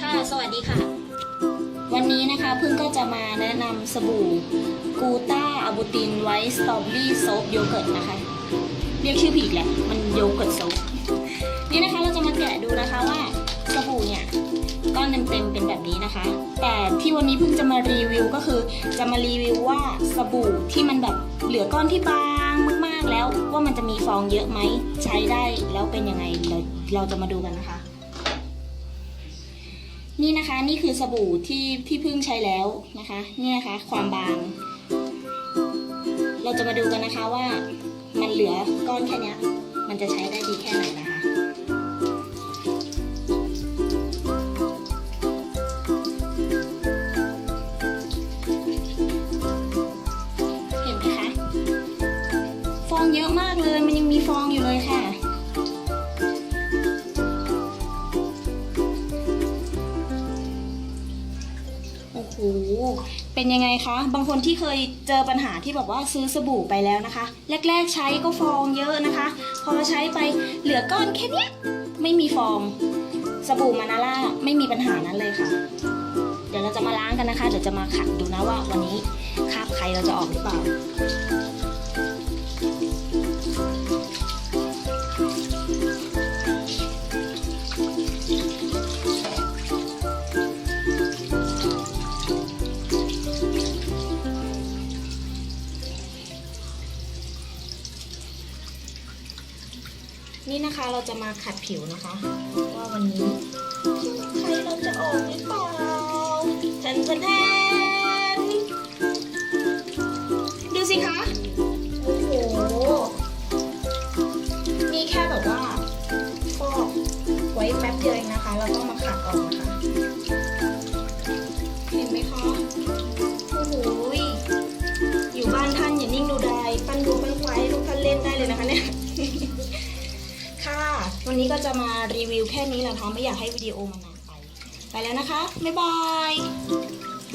ค่ะ สวัสดีค่ะ วันนี้นะคะเพิ่งก็จะมาแนะนำสบู่กูต้าอะบูตินไวท์สตรอเบอรี่โซฟโยเกิร์ตนะคะ เรียกชื่อผิดแหละ มันโยเกิร์ตโซฟนี่นะคะเราจะมาแกะดูนะคะว่าสบู่เนี่ยก้อนเต็มๆเป็นแบบนี้นะคะ แต่ที่วันนี้เพิ่งจะมารีวิวก็คือ จะมารีวิวว่าสบู่ที่มันแบบเหลือก้อนที่บางมากๆแล้วว่ามันจะมีฟองเยอะไหมใช้ได้แล้วเป็นยังไงเราเราจะมาดูกันนะคะ นี่นะคะนี่คือสบู่ที่ที่เพิ่งใช้แล้วนะคะนี่นะคะความบาง เราจะมาดูกันนะคะว่ามันเหลือก้อนแค่นี้มันจะใช้ได้ดีแค่ไหนนะคะเห็นไหมคะฟองเยอะมากเลยมันยังมีฟองอยู่เลยค่ะ เป็นยังไงคะ บางคนที่เคยเจอปัญหาที่แบบว่าซื้อสบู่ไปแล้วนะคะ แรก ๆ ใช้ก็ฟองเยอะนะคะ พอใช้ไปเหลือก้อนแค่นี้ไม่มีฟองสบู่มานาล่าไม่มีปัญหานั้นเลยค่ะ เดี๋ยวเราจะมาล้างกันนะคะ เดี๋ยวจะมาขัดดูนะว่าวันนี้คราบใครเราจะออกหรือเปล่า นี่นะคะเราจะมาขัดผิวนะคะว่าวันนี้ใครเราจะออกหรือเปล่าแทนแทนแทนดูสิคะโอ้โหนี่แค่แบบว่าฟอกไว้แป๊บเดียวเองนะคะ เราต้องมาขัดออกนะคะเห็นไหมคะโอ้โหยอยู่บ้านท่านอย่านิ่งดูดายปั้นดูปั้นไฟลูกท่านเล่นได้เลยนะคะเนี่ย ค่ะ วันนี้ก็จะมารีวิวแค่นี้แหละค่ะไม่อยากให้วิดีโอมันนานไป ไปแล้วนะคะ บ๊ายบาย